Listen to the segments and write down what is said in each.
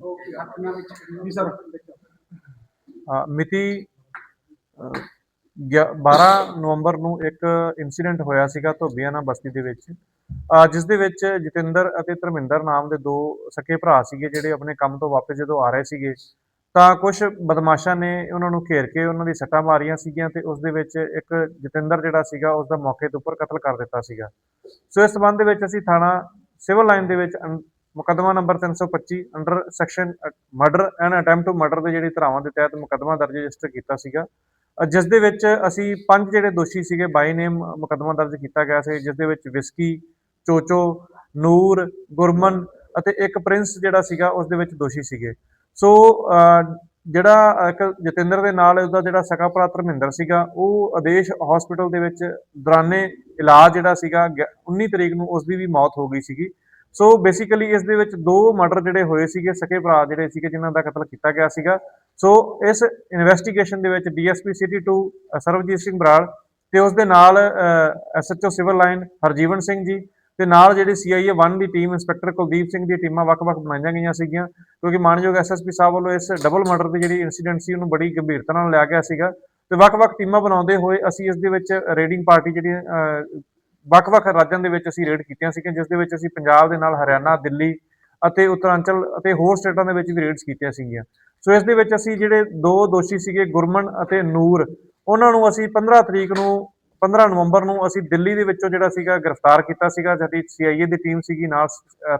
ਜੀ ਸਰ ਮਿਤੀ 12 ਨਵੰਬਰ ਨੂੰ ਇੱਕ ਇਨਸੀਡੈਂਟ ਹੋਇਆ ਸੀਗਾ ਧੋਬੀਆਣਾ ਬਸਤੀ ਦੇ ਵਿੱਚ। ਜਿਸ ਦੇ ਵਿੱਚ ਜਤਿੰਦਰ ਅਤੇ ਧਰਮਿੰਦਰ ਨਾਮ ਦੇ ਦੋ ਸਕੇ ਭਰਾ ਸੀਗੇ ਜਿਹੜੇ ਆਪਣੇ ਕੰਮ ਤੋਂ ਵਾਪਸ ਜਦੋਂ ਆ ਰਹੇ ਸੀਗੇ। ਤਾਂ ਕੁਝ ਬਦਮਾਸ਼ਾਂ ਨੇ ਉਹਨਾਂ ਨੂੰ ਘੇਰ ਕੇ ਉਹਨਾਂ ਦੀ ਸੱਟਾਂ ਮਾਰੀਆਂ ਸੀਗੀਆਂ ਤੇ ਉਸ ਦੇ ਵਿੱਚ ਇੱਕ ਜਤਿੰਦਰ ਜਿਹੜਾ ਸੀਗਾ ਉਸ ਦਾ ਮੌਕੇ ਦੇ ਉੱਪਰ ਕਤਲ ਕਰ ਦਿੱਤਾ ਸੀਗਾ। ਸੋ ਇਸ ਸਬੰਧ ਦੇ ਵਿੱਚ ਅਸੀਂ ਥਾਣਾ ਸਿਵਲ ਲਾਈਨ ਦੇ ਵਿੱਚ ਮੁਕੱਦਮਾ number 325 under section murder and attempt to murder ਦੇ ਜਿਹੜੀ ਧਾਰਾਵਾਂ ਦੇ ਤਹਿਤ ਮੁਕੱਦਮਾ ਦਰਜ ਰਜਿਸਟਰ ਕੀਤਾ ਸੀਗਾ। ਜਿਸ ਦੇ ਵਿੱਚ ਅਸੀਂ ਪੰਜ ਜਿਹੜੇ ਦੋਸ਼ੀ ਸੀਗੇ ਬਾਈ ਨੇਮ ਮੁਕੱਦਮਾ ਦਰਜ ਕੀਤਾ ਗਿਆ ਸੀ, ਜਿਸ ਦੇ ਵਿੱਚ ਵਿਸਕੀ, ਚੋਚੋ, ਨੂਰ, ਗੁਰਮਨ ਅਤੇ ਇੱਕ ਪ੍ਰਿੰਸ ਜਿਹੜਾ ਸੀਗਾ, ਉਸ ਦੇ ਵਿੱਚ ਦੋਸ਼ੀ ਸੀਗੇ। ਸੋ ਜਿਹੜਾ ਇੱਕ ਜਤਿੰਦਰ ਦੇ ਨਾਲ ਉਹਦਾ ਜਿਹੜਾ ਸਕਾ ਭਰਾ ਧਰਮਿੰਦਰ ਸੀਗਾ, ਉਹ ਆਦੇਸ਼ ਹਸਪੀਟਲ ਦੇ ਵਿੱਚ ਦੌਰਾਨੇ ਇਲਾਜ ਜਿਹੜਾ ਸੀਗਾ ਗਿਆ- 19 ਤਰੀਕ ਨੂੰ ਉਸ ਦੀ ਵੀ ਮੌਤ ਹੋ ਗਈ ਸੀਗੀ। ਸੋ ਬੇਸਿਕਲੀ ਇਸ ਦੇ ਵਿੱਚ ਦੋ ਮਰਡਰ ਜਿਹੜੇ ਹੋਏ ਸੀਗੇ ਸਕੇ ਭਰਾ ਜਿਹੜੇ ਸੀਗੇ ਜਿਨ੍ਹਾਂ ਦਾ ਕਤਲ ਕੀਤਾ ਗਿਆ ਸੀਗਾ। ਸੋ ਇਸ ਇਨਵੈਸਟੀਗੇਸ਼ਨ ਦੇ ਵਿੱਚ ਡੀਐਸਪੀ ਸਿਟੀ 2 ਅ, ਸਰਬਜੀਤ ਸਿੰਘ ਬਰਾੜ ਤੇ ਉਸ ਦੇ ਨਾਲ SHO civil line Harjivan Singh ji ਤੇ ਨਾਲ ਜਿਹੜੀ ਸੀਆਈਏ 1 ਦੀ ਟੀਮ ਇੰਸਪੈਕਟਰ ਕੁਲਦੀਪ ਸਿੰਘ ਦੀ ਟੀਮਾਂ ਵੱਖ-ਵੱਖ ਬਣਾਈਆਂ ਗਈਆਂ ਸੀਗੀਆਂ। ਕਿਉਂਕਿ ਮਾਨਯੋਗ ਐਸਐਸਪੀ ਸਾਹਿਬ ਵੱਲੋਂ ਇਸ ਡਬਲ ਮਰਡਰ ਦੀ ਜਿਹੜੀ ਇਨਸੀਡੈਂਟ ਸੀ ਉਹਨੂੰ ਬੜੀ ਗੰਭੀਰਤਾ ਨਾਲ ਲਿਆ ਗਿਆ ਸੀਗਾ। ਤੇ ਵੱਖ-ਵੱਖ ਟੀਮਾਂ ਬਣਾਉਂਦੇ ਹੋਏ ਅਸੀਂ ਇਸ ਦੇ ਵਿੱਚ ਰੇਡਿੰਗ ਪਾਰਟੀ ਜਿਹੜੀ ਵੱਖ-ਵੱਖ ਰਾਜਾਂ ਦੇ ਵਿੱਚ ਅਸੀਂ ਰੇਡ ਕੀਤੀਆਂ ਸੀਗੀਆਂ, ਜਿਸ ਦੇ ਵਿੱਚ ਅਸੀਂ ਪੰਜਾਬ ਦੇ ਨਾਲ ਹਰਿਆਣਾ, ਦਿੱਲੀ ਅਤੇ ਉੱਤਰਾਂਚਲ ਅਤੇ ਹੋਰ ਸਟੇਟਾਂ ਦੇ ਵਿੱਚ ਵੀ ਰੇਡਸ ਕੀਤੀਆਂ ਸੀਗੀਆਂ। ਸੋ ਇਸ ਦੇ ਵਿੱਚ ਅਸੀਂ ਜਿਹੜੇ ਦੋ ਦੋਸ਼ੀ ਸੀਗੇ, ਗੁਰਮਨ ਅਤੇ ਨੂਰ, ਉਹਨਾਂ ਨੂੰ ਅਸੀਂ 15 ਤਰੀਕ ਨੂੰ 15 ਨਵੰਬਰ ਨੂੰ ਅਸੀਂ ਦਿੱਲੀ ਦੇ ਵਿੱਚੋਂ ਜਿਹੜਾ ਸੀਗਾ ਗ੍ਰਿਫਤਾਰ ਕੀਤਾ ਸੀਗਾ। ਸਾਡੀ ਸੀਆਈਏ ਦੀ ਟੀਮ ਸੀਗੀ, ਨਾਲ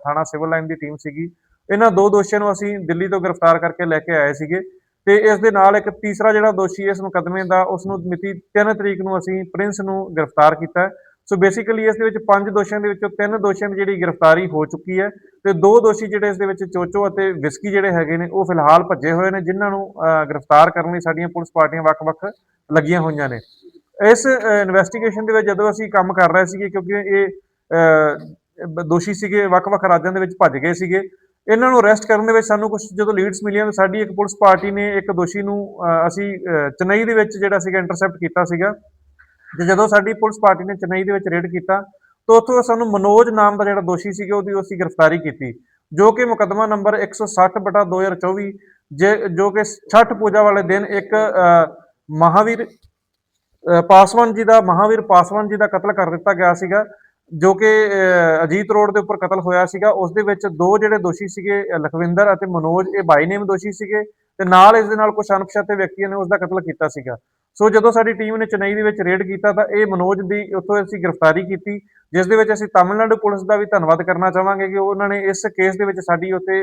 ਥਾਣਾ ਸਿਵਲ ਲਾਈਨ ਦੀ ਟੀਮ ਸੀਗੀ। ਇਹਨਾਂ ਦੋ ਦੋਸ਼ੀਆਂ ਨੂੰ ਅਸੀਂ ਦਿੱਲੀ ਤੋਂ ਗ੍ਰਿਫਤਾਰ ਕਰਕੇ ਲੈ ਕੇ ਆਏ ਸੀਗੇ ਤੇ ਇਸ ਦੇ ਨਾਲ ਇੱਕ ਤੀਸਰਾ ਜਿਹੜਾ ਦੋਸ਼ੀ ਇਸ ਮੁਕੱਦਮੇ ਦਾ, ਉਸ ਨੂੰ ਮਿਤੀ 3 ਤਰੀਕ ਨੂੰ ਅਸੀਂ ਪ੍ਰਿੰਸ ਨੂੰ ਗ੍ਰਿਫਤਾਰ ਕੀਤਾ। ਸੋ ਬੇਸਿਕਲੀ ਇਸ ਦੇ ਵਿੱਚ ਪੰਜ ਦੋਸ਼ੀਆਂ ਦੇ ਵਿੱਚੋਂ ਤਿੰਨ ਦੋਸ਼ੀਆਂ ਦੀ ਜਿਹੜੀ ਗ੍ਰਿਫਤਾਰੀ ਹੋ ਚੁੱਕੀ ਹੈ ਤੇ ਦੋ ਦੋਸ਼ੀ ਜਿਹੜੇ ਇਸ ਦੇ ਵਿੱਚ ਚੋਚੋ ਅਤੇ ਵਿਸਕੀ ਜਿਹੜੇ ਹੈਗੇ ਨੇ, ਉਹ ਫਿਲਹਾਲ ਭੱਜੇ ਹੋਏ ਨੇ, ਜਿਨ੍ਹਾਂ ਨੂੰ ਗ੍ਰਿਫਤਾਰ ਕਰਨ ਲਈ ਸਾਡੀਆਂ ਪੁਲਿਸ ਪਾਰਟੀਆਂ ਵੱਖ-ਵੱਖ ਲੱਗੀਆਂ ਹੋਈਆਂ ਨੇ। ਇਸ ਇਨਵੈਸਟੀਗੇਸ਼ਨ ਦੇ ਵਿੱਚ ਜਦੋਂ ਅਸੀਂ ਕੰਮ ਕਰ ਰਹੇ ਸੀਗੇ, ਕਿਉਂਕਿ ਇਹ ਦੋਸ਼ੀ ਸੀਗੇ, ਵੱਖ-ਵੱਖ ਰਾਜਾਂ ਦੇ ਵਿੱਚ ਭੱਜ ਗਏ ਸੀਗੇ, ਇਹਨਾਂ ਨੂੰ ਅਰੈਸਟ ਕਰਨ ਦੇ ਵਿੱਚ ਸਾਨੂੰ ਕੁਝ ਜਦੋਂ ਲੀਡਸ ਮਿਲੀਆਂ ਤਾਂ ਸਾਡੀ ਇੱਕ ਪੁਲਿਸ ਪਾਰਟੀ ਨੇ ਇੱਕ ਦੋਸ਼ੀ ਨੂੰ ਅਸੀਂ ਚੇਨਈ ਦੇ ਵਿੱਚ ਜਿਹੜਾ ਸੀਗਾ ਇੰਟਰਸੈਪਟ ਕੀਤਾ ਸੀਗਾ। ਤੇ ਜਦੋਂ ਸਾਡੀ ਪੁਲਿਸ ਪਾਰਟੀ ਨੇ ਚੇਨਈ ਦੇ ਵਿੱਚ ਰੇਡ ਕੀਤਾ ਤਾਂ ਉੱਥੋਂ ਸਾਨੂੰ ਮਨੋਜ ਨਾਮ ਦਾ ਜਿਹੜਾ ਦੋਸ਼ੀ ਸੀਗਾ ਉਹਦੀ ਅਸੀਂ ਗ੍ਰਿਫਤਾਰੀ ਕੀਤੀ ਜੋ ਕਿ ਮੁਕੱਦਮਾ ਨੰਬਰ 160 ਬਟਾ 2024 ਜੇ ਜੋ ਕਿ ਛਠ ਪੂਜਾ ਵਾਲੇ ਦਿਨ ਇੱਕ ਅ, ਮਹਾਵੀਰ ਅ, ਪਾਸਵਾਨ ਜੀ ਦਾ ਮਹਾਵੀਰ ਪਾਸਵਾਨ ਜੀ ਦਾ ਕਤਲ ਕਰ ਦਿੱਤਾ ਗਿਆ ਸੀਗਾ ਜੋ ਕਿ ਅ, ਅਜੀਤ ਰੋਡ ਦੇ ਉੱਪਰ ਕਤਲ ਹੋਇਆ ਸੀਗਾ ਉਸ ਦੇ ਵਿੱਚ ਦੋ ਜਿਹੜੇ ਦੋਸ਼ੀ ਸੀਗੇ ਲਖਵਿੰਦਰ ਅਤੇ ਮਨੋਜ ਇਹ ਬਾਈ ਨੇਮ ਦੋਸ਼ੀ ਸੀਗੇ ਤੇ ਨਾਲ ਇਸ ਦੇ ਨਾਲ ਕੁਝ ਅਣਪਛਾਤੇ ਵਿਅਕਤੀਆਂ ਨੇ ਉਸ ਦਾ ਕਤਲ ਕੀਤਾ ਸੀਗਾ। ਸੋ ਜਦੋਂ ਸਾਡੀ ਟੀਮ ਨੇ ਚੇਨਈ ਦੇ ਵਿੱਚ ਰੇਡ ਕੀਤਾ ਤਾਂ ਇਹ ਮਨੋਜ ਦੀ ਉੱਥੋਂ ਅਸੀਂ ਗ੍ਰਿਫਤਾਰੀ ਕੀਤੀ ਜਿਸ ਦੇ ਵਿੱਚ ਅਸੀਂ ਤਾਮਿਲਨਾਡੂ ਪੁਲਿਸ ਦਾ ਵੀ ਧੰਨਵਾਦ ਕਰਨਾ ਚਾਹਾਂਗੇ ਕਿ ਉਹਨਾਂ ਨੇ ਇਸ ਕੇਸ ਦੇ ਵਿੱਚ ਸਾਡੀ ਉੱਥੇ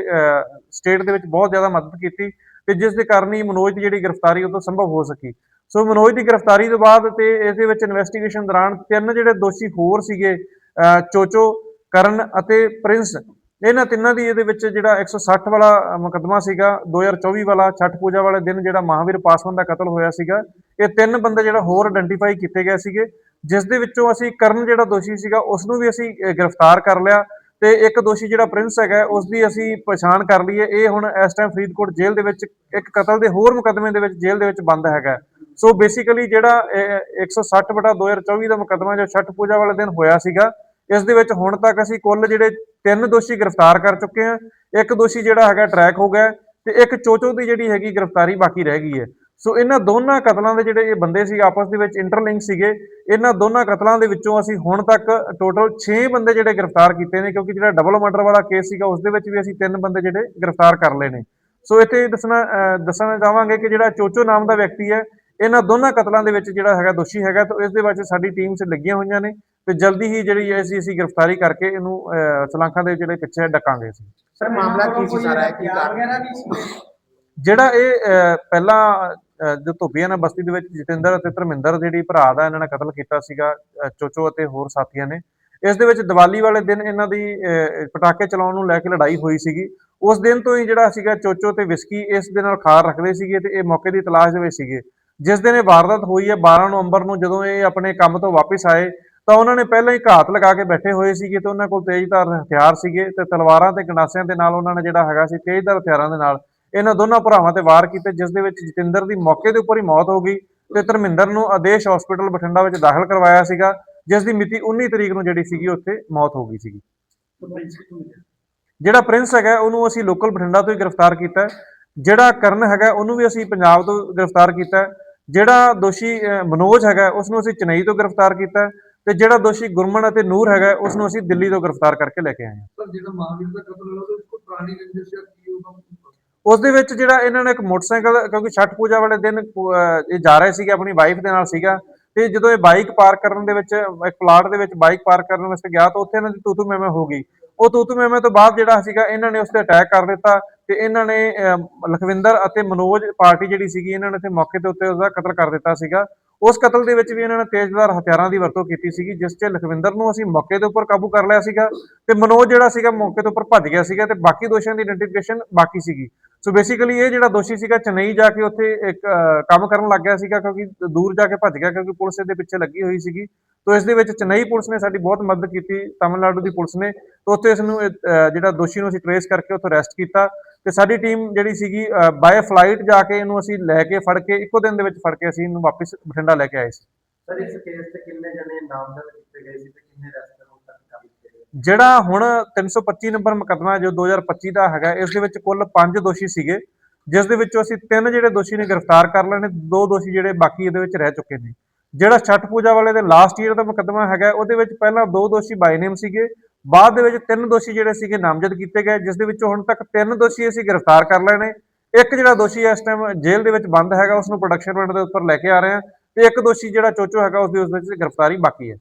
ਸਟੇਟ ਦੇ ਵਿੱਚ ਬਹੁਤ ਜ਼ਿਆਦਾ ਮਦਦ ਕੀਤੀ ਤੇ ਜਿਸ ਦੇ ਕਾਰਨ ਹੀ ਮਨੋਜ ਦੀ ਜਿਹੜੀ ਗ੍ਰਿਫਤਾਰੀ ਉਹ ਤੋਂ ਸੰਭਵ ਹੋ ਸਕੀ। ਸੋ ਮਨੋਜ ਦੀ ਗ੍ਰਿਫਤਾਰੀ ਤੋਂ ਬਾਅਦ ਤੇ ਇਸ ਦੇ ਵਿੱਚ ਇਨਵੈਸਟੀਗੇਸ਼ਨ ਦੌਰਾਨ ਤਿੰਨ ਜਿਹੜੇ ਦੋਸ਼ੀ ਹੋਰ ਸੀਗੇ ਅਹ ਚੋਚੋ ਕਰਨ ਅਤੇ ਪ੍ਰਿੰਸ ਇਹਨਾਂ ਤਿੰਨਾਂ ਦੀ ਇਹਦੇ ਵਿੱਚ ਜਿਹੜਾ 160 ਵਾਲਾ ਅ, ਮੁਕੱਦਮਾ ਸੀਗਾ 2024 ਵਾਲਾ ਛਠ ਪੂਜਾ ਵਾਲੇ ਦਿਨ ਜਿਹੜਾ ਮਹਾਵੀਰ ਪਾਸਵਾਨ ਦਾ ਕਤਲ ਹੋਇਆ ਸੀਗਾ ਇਹ ਤਿੰਨ ਬੰਦੇ ਜਿਹੜਾ ਹੋਰ ਆਇਡੈਂਟੀਫਾਈ ਕੀਤੇ ਗਏ ਸੀਗੇ, ਜਿਸ ਦੇ ਵਿੱਚੋਂ ਅਸੀਂ ਕਰਨ ਜਿਹੜਾ ਦੋਸ਼ੀ ਸੀਗਾ ਉਸ ਨੂੰ ਵੀ ਅਸੀਂ ਗ੍ਰਿਫਤਾਰ ਕਰ ਲਿਆ ਤੇ ਇੱਕ ਦੋਸ਼ੀ ਜਿਹੜਾ ਪ੍ਰਿੰਸ ਹੈਗਾ ਉਸ ਦੀ ਅਸੀਂ ਪਛਾਣ ਕਰ ਲਈ ਹੈ ਇਹ ਹੁਣ ਇਸ ਟਾਈਮ ਫਰੀਦਕੋਟ ਜੇਲ੍ਹ ਦੇ ਵਿੱਚ ਇੱਕ ਕਤਲ ਦੇ ਹੋਰ ਮੁਕੱਦਮੇ ਦੇ ਵਿੱਚ ਜੇਲ੍ਹ ਦੇ ਵਿੱਚ ਬੰਦ ਹੈਗਾ ਸੋ ਬੇਸਿਕਲੀ ਜਿਹੜਾ ਇਹ 160 ਬਟਾ 2024 ਦਾ ਮੁਕੱਦਮਾ ਜੋ ਛੱਠ ਪੂਜਾ ਵਾਲੇ ਦਿਨ ਹੋਇਆ ਸੀਗਾ, ਇਸ ਦੇ ਵਿੱਚ ਹੁਣ ਤੱਕ ਅਸੀਂ ਕੁੱਲ ਜਿਹੜੇ ਤਿੰਨ ਦੋਸ਼ੀ ਗ੍ਰਿਫਤਾਰ ਕਰ ਚੁੱਕੇ ਹਾਂ। ਇੱਕ ਦੋਸ਼ੀ ਜਿਹੜਾ ਹੈਗਾ ਟਰੈਕ ਹੋ ਗਿਆ ਹੈ ਤੇ ਇੱਕ ਚੋਚੋ ਦੀ ਜਿਹੜੀ ਹੈਗੀ ਗ੍ਰਿਫਤਾਰੀ ਬਾਕੀ ਰਹਿ ਗਈ ਹੈ। ਸੋ ਇਹਨਾਂ ਦੋਨਾਂ ਕਤਲਾਂ ਦੇ ਜਿਹੜੇ ਇਹ ਬੰਦੇ ਸੀ ਆਪਸ ਦੇ ਵਿੱਚ ਇੰਟਰਲਿੰਕ ਸੀਗੇ ਇਹਨਾਂ ਦੋਨਾਂ ਕਤਲਾਂ ਦੇ ਵਿੱਚੋਂ ਅਸੀਂ ਹੁਣ ਤੱਕ ਟੋਟਲ 6 ਬੰਦੇ ਜਿਹੜੇ ਗ੍ਰਿਫਤਾਰ ਕੀਤੇ ਨੇ ਕਿਉਂਕਿ ਜਿਹੜਾ ਡਬਲ ਮਰਡਰ ਵਾਲਾ ਕੇਸ ਸੀਗਾ ਉਸ ਦੇ ਵਿੱਚ ਵੀ ਅਸੀਂ ਤਿੰਨ ਬੰਦੇ ਜਿਹੜੇ ਗ੍ਰਿਫਤਾਰ ਕਰ ਲਏ ਨੇ। ਸੋ ਇੱਥੇ ਦੱਸਣਾ ਦੱਸਣਾ ਚਾਹਾਂਗੇ ਕਿ ਜਿਹੜਾ ਚੋਚੋ ਨਾਮ ਦਾ ਵਿਅਕਤੀ ਹੈ ਇਹਨਾਂ ਦੋਨਾਂ ਕਤਲਾਂ ਦੇ ਵਿੱਚ ਜਿਹੜਾ ਹੈਗਾ ਦੋਸ਼ੀ ਹੈਗਾ ਤਾਂ ਇਸ ਦੇ ਵਿੱਚ ਸਾਡੀ ਟੀਮ ਸੇ ਲੱਗੀਆਂ ਹੋਈਆਂ ਨੇ ਤੇ ਜਲਦੀ ਹੀ ਜਿਹੜੀ ਹੈ ਅਸੀਂ ਅਸੀਂ ਗ੍ਰਿਫਤਾਰੀ ਕਰਕੇ ਇਹਨੂੰ ਅਹ, ਸਲਾਖਾਂ ਦੇ ਜਿਹੜੇ ਪਿੱਛੇ ਡਕਾਂਗੇ ਅਸੀਂ। ਸਰ ਮਾਮਲਾ ਕੀ ਸੀ ਸਾਰਾ? ਇਹ? ਕੀ ਕਾਰਨ? ਜਿਹੜਾ ਇਹ ਪਹਿਲਾਂ ਜੋ ਜੋ ਧੋਬੀਆਣਾ ਬਸਤੀ ਦੇ ਵਿੱਚ, ਜਤਿੰਦਰ ਅਤੇ ਧਰਮਿੰਦਰ ਜਿਹੜੀ ਭਰਾ ਦਾ ਇਹਨਾਂ ਨੇ ਕਤਲ ਕੀਤਾ ਸੀਗਾ ਚੋਚੋ ਅਤੇ ਹੋਰ ਸਾਥੀਆਂ ਨੇ। ਇਸ ਦੇ ਵਿੱਚ ਦੀਵਾਲੀ ਵਾਲੇ ਦਿਨ ਇਹਨਾਂ ਦੀ ਪਟਾਕੇ ਚਲਾਉਣ ਨੂੰ ਲੈ ਕੇ ਲੜਾਈ ਹੋਈ ਸੀਗੀ। ਉਸ ਦਿਨ ਤੋਂ ਹੀ ਜਿਹੜਾ ਸੀਗਾ ਚੋਚੋ ਤੇ ਵਿਸਕੀ ਇਸ ਦੇ ਨਾਲ ਖਾਰ ਰੱਖਦੇ ਸੀਗੇ ਤੇ ਇਹ ਮੌਕੇ ਦੀ ਤਲਾਸ਼ ਦੇ ਵਿੱਚ ਸੀਗੇ। ਜਿਸ ਦਿਨ ਇਹ ਵਾਰਦਾਤ ਹੋਈ ਹੈ 12 ਨਵੰਬਰ ਨੂੰ ਜਦੋਂ ਇਹ ਆਪਣੇ ਕੰਮ ਤੋਂ ਵਾਪਸ ਆਏ, ਤਾਂ ਉਹਨਾਂ ਨੇ ਪਹਿਲਾਂ ਹੀ ਘਾਤ ਲਗਾ ਕੇ ਬੈਠੇ ਹੋਏ ਸੀਗੇ ਤੇ ਉਹਨਾਂ ਕੋਲ ਤੇਜ਼ਧਾਰ ਹਥਿਆਰ ਸੀਗੇ ਤੇ ਤਲਵਾਰਾਂ ਤੇ ਗੰਡਾਸਿਆਂ ਦੇ ਨਾਲ ਉਹਨਾਂ ਨੇ ਜਿਹੜਾ ਹੈਗਾ ਸੀ, ਤੇਜ਼ਧਾਰ ਹਥਿਆਰਾਂ ਦੇ ਨਾਲ ਇਹਨਾਂ ਦੋਨਾਂ ਭਰਾਵਾਂ ਤੇ ਵਾਰ ਕੀਤੇ ਜਿਸ ਦੇ ਵਿੱਚ ਜਤਿੰਦਰ ਦੀ ਮੌਕੇ ਦੇ ਉੱਪਰ ਹੀ ਮੌਤ ਹੋ ਗਈ ਤੇ ਧਰਮਿੰਦਰ ਨੂੰ ਆਦੇਸ਼ ਹਸਪੀਟਲ ਬਠਿੰਡਾ ਵਿੱਚ ਦਾਖਲ ਕਰਵਾਇਆ ਸੀਗਾ ਜਿਸ ਦੀ ਮਿਤੀ 19 ਤਰੀਕ ਨੂੰ ਜਿਹੜੀ ਸੀਗੀ ਉੱਥੇ ਮੌਤ ਹੋ ਗਈ ਸੀਗੀ। ਜਿਹੜਾ ਪ੍ਰਿੰਸ ਹੈਗਾ ਉਹਨੂੰ ਅਸੀਂ ਲੋਕਲ ਬਠਿੰਡਾ ਤੋਂ ਹੀ ਗ੍ਰਿਫਤਾਰ ਕੀਤਾ ਜਿਹੜਾ ਕਰਨ ਹੈਗਾ ਉਹਨੂੰ ਵੀ ਅਸੀਂ ਪੰਜਾਬ ਤੋਂ ਗ੍ਰਿਫਤਾਰ ਕੀਤਾ ਜਿਹੜਾ ਦੋਸ਼ੀ ਅਹ, ਮਨੋਜ ਹੈਗਾ ਉਸ ਨੂੰ ਅਸੀਂ ਚੇਨਈ ਤੋਂ ਗ੍ਰਿਫਤਾਰ ਕੀਤਾ ਤੇ ਜਿਹੜਾ ਦੋਸ਼ੀ ਗੁਰਮਨ ਅਤੇ ਨੂਰ ਹੈਗਾ ਉਸ ਨੂੰ ਅਸੀਂ ਦਿੱਲੀ ਤੋਂ ਗ੍ਰਿਫਤਾਰ ਕਰਕੇ ਲੈ ਕੇ ਆਏ ਹਾਂ। ਸਰ ਜਿਹੜਾ ਮਹਾਵੀਰ ਦਾ ਕਤਲ ਹੋਇਆ ਉਹਦੇ ਕੋਈ ਪੁਰਾਣੀ ਰੰਜਿਸ਼ ਜਾਂ ਕੀ ਉਹਦਾ ਉਸ ਦੇ ਵਿੱਚ ਜਿਹੜਾ ਇਹਨਾਂ ਨੇ ਇੱਕ ਮੋਟਰਸਾਈਕਲ ਕਿਉਂਕਿ ਛਠ ਪੂਜਾ ਵਾਲੇ ਦਿਨ ਇਹ ਜਾ ਰਹੇ ਸੀਗੇ ਆਪਣੀ ਵਾਈਫ ਦੇ ਨਾਲ ਸੀਗਾ। ਤੇ ਜਦੋਂ ਇਹ ਬਾਈਕ ਪਾਰਕ ਕਰਨ ਦੇ ਵਿੱਚ ਇੱਕ ਪਲਾਟ ਦੇ ਵਿੱਚ ਬਾਈਕ ਪਾਰਕ ਕਰਨ ਵਾਸਤੇ ਗਿਆ ਤਾਂ ਉੱਥੇ ਇਹਨਾਂ ਦੀ ਤੂਤੂ ਮੈਮੇ ਹੋ ਗਈ। ਉਹ ਤੂਤੂ ਮੈਮੇ ਤੋਂ ਬਾਅਦ ਜਿਹੜਾ ਸੀਗਾ ਇਹਨਾਂ ਨੇ ਉਸ ਤੇ ਅਟੈਕ ਕਰ ਦਿੱਤਾ ਤੇ ਇਹਨਾਂ ਨੇ ਅਹ, ਲਖਵਿੰਦਰ ਅਤੇ ਮਨੋਜ ਪਾਰਟੀ ਜਿਹੜੀ ਸੀਗੀ ਇਹਨਾਂ ਨੇ ਇੱਥੇ ਮੌਕੇ ਦੇ ਉੱਤੇ ਉਸਦਾ ਕਤਲ ਕਰ ਦਿੱਤਾ ਸੀਗਾ। ਉਸ ਕਤਲ ਦੇ ਵਿੱਚ ਵੀ ਇਹਨਾਂ ਨੇ ਤੇਜ਼ਧਾਰ ਹਥਿਆਰਾਂ ਦੀ ਵਰਤੋਂ ਕੀਤੀ ਸੀਗੀ, ਜਿਸ 'ਚ ਲਖਵਿੰਦਰ ਨੂੰ ਅਸੀਂ ਮੌਕੇ ਦੇ ਉੱਪਰ ਕਾਬੂ ਕਰ ਲਿਆ ਸੀਗਾ ਤੇ ਮਨੋਜ ਜਿਹੜਾ ਸੀਗਾ ਮੌਕੇ ਤੋਂ ਉੱਪਰ ਭੱਜ ਗਿਆ ਸੀਗਾ ਤੇ ਬਾਕੀ ਦੋਸ਼ੀਆਂ ਦੀ ਆਇਡੈਂਟੀਫਿਕੇਸ਼ਨ ਬਾਕੀ ਸੀਗੀ। ਸੋ ਬੇਸਿਕਲੀ ਇਹ ਜਿਹੜਾ ਦੋਸ਼ੀ ਸੀਗਾ ਚੇਨਈ ਜਾ ਕੇ ਉੱਥੇ ਇੱਕ ਕੰਮ ਕਰਨ ਲੱਗ ਗਿਆ ਸੀਗਾ ਕਿਉਂਕਿ ਦੂਰ ਜਾ ਕੇ ਭੱਜ ਗਿਆ ਕਿਉਂਕਿ ਪੁਲਿਸ ਇਹਦੇ ਪਿੱਛੇ ਲੱਗੀ ਹੋਈ ਸੀਗੀ। ਤੋ ਇਸ ਦੇ ਵਿੱਚ ਚੇਨਈ ਪੁਲਿਸ ਨੇ ਸਾਡੀ ਬਹੁਤ ਮਦਦ ਕੀਤੀ, ਤਾਮਿਲਨਾਡੂ ਦੀ ਪੁਲਿਸ ਨੇ। ਤੋ ਉੱਥੇ ਇਸ ਨੂੰ ਜਿਹੜਾ ਦੋਸ਼ੀ ਨੂੰ ਅਸੀਂ ਟਰੇਸ ਕਰਕੇ ਉੱਥੋਂ ਅਰੈਸਟ ਕੀਤਾ। ਤੇ ਸਾਡੀ ਟੀਮ ਜਿਹੜੀ ਸੀਗੀ ਬਾਏ ਫਲਾਈਟ ਜਾ ਕੇ ਇਹਨੂੰ ਅਸੀਂ ਲੈ ਕੇ ਫੜ ਕੇ ਇੱਕੋ ਦਿਨ ਦੇ ਵਿੱਚ ਫੜ ਕੇ ਅਸੀਂ ਇਹਨੂੰ ਵਾਪਸ ਬਠਿੰਡਾ ਲੈ ਕੇ ਆਏ ਸੀ। ਸਰ ਇਸ ਕੇਸ ਤੇ ਕਿੰਨੇ ਜਣੇ ਨਾਮਜ਼ਦ ਕੀਤੇ ਗਏ ਸੀ ਤੇ ਕਿੰਨੇ ਰੈਸਟ ਜਿਹੜਾ ਹੁਣ 325 ਨੰਬਰ ਮੁਕੱਦਮਾ ਜੋ 2025 ਦਾ ਹੈਗਾ ਇਸ ਦੇ ਵਿੱਚ ਕੁੱਲ 5 ਦੋਸ਼ੀ ਸੀਗੇ ਜਿਸ ਦੇ ਵਿੱਚੋਂ ਅਸੀਂ ਤਿੰਨ ਜਿਹੜੇ ਦੋਸ਼ੀ ਨੇ ਗ੍ਰਿਫਤਾਰ ਕਰ ਲਏ ਨੇ ਦੋ ਦੋਸ਼ੀ ਜਿਹੜੇ ਬਾਕੀ ਇਹਦੇ ਵਿੱਚ ਰਹਿ ਚੁੱਕੇ ਨੇ। ਜਿਹੜਾ ਛਠ ਪੂਜਾ ਵਾਲੇ ਦੇ ਲਾਸਟ ਈਅਰ ਦਾ ਮੁਕੱਦਮਾ ਹੈਗਾ ਉਹਦੇ ਵਿੱਚ ਪਹਿਲਾਂ ਦੋ ਦੋਸ਼ੀ ਬਾਈ ਨੇਮ ਸੀਗੇ ਬਾਅਦ ਦੇ ਵਿੱਚ ਤਿੰਨ ਦੋਸ਼ੀ ਜਿਹੜੇ ਸੀਗੇ ਨਾਮਜ਼ਦ ਕੀਤੇ ਗਏ, ਜਿਸ ਦੇ ਵਿੱਚੋਂ ਹੁਣ ਤੱਕ ਤਿੰਨ ਦੋਸ਼ੀ ਅਸੀਂ ਗ੍ਰਿਫਤਾਰ ਕਰ ਲਏ ਨੇ। ਇੱਕ ਜਿਹੜਾ ਦੋਸ਼ੀ ਇਸ ਟਾਈਮ ਜੇਲ੍ਹ ਦੇ ਵਿੱਚ ਬੰਦ ਹੈਗਾ, ਉਸ ਨੂੰ ਪ੍ਰੋਡਕਸ਼ਨ ਵਾਰੰਟ ਦੇ ਉੱਪਰ ਲੈ ਕੇ ਆ ਰਹੇ ਹਾਂ ਤੇ ਇੱਕ ਦੋਸ਼ੀ ਜਿਹੜਾ ਚੋਚੋ ਹੈਗਾ, ਉਸ ਦੀ ਉਸ ਵਿੱਚ ਗ੍ਰਿਫਤਾਰੀ ਬਾਕੀ ਹੈ।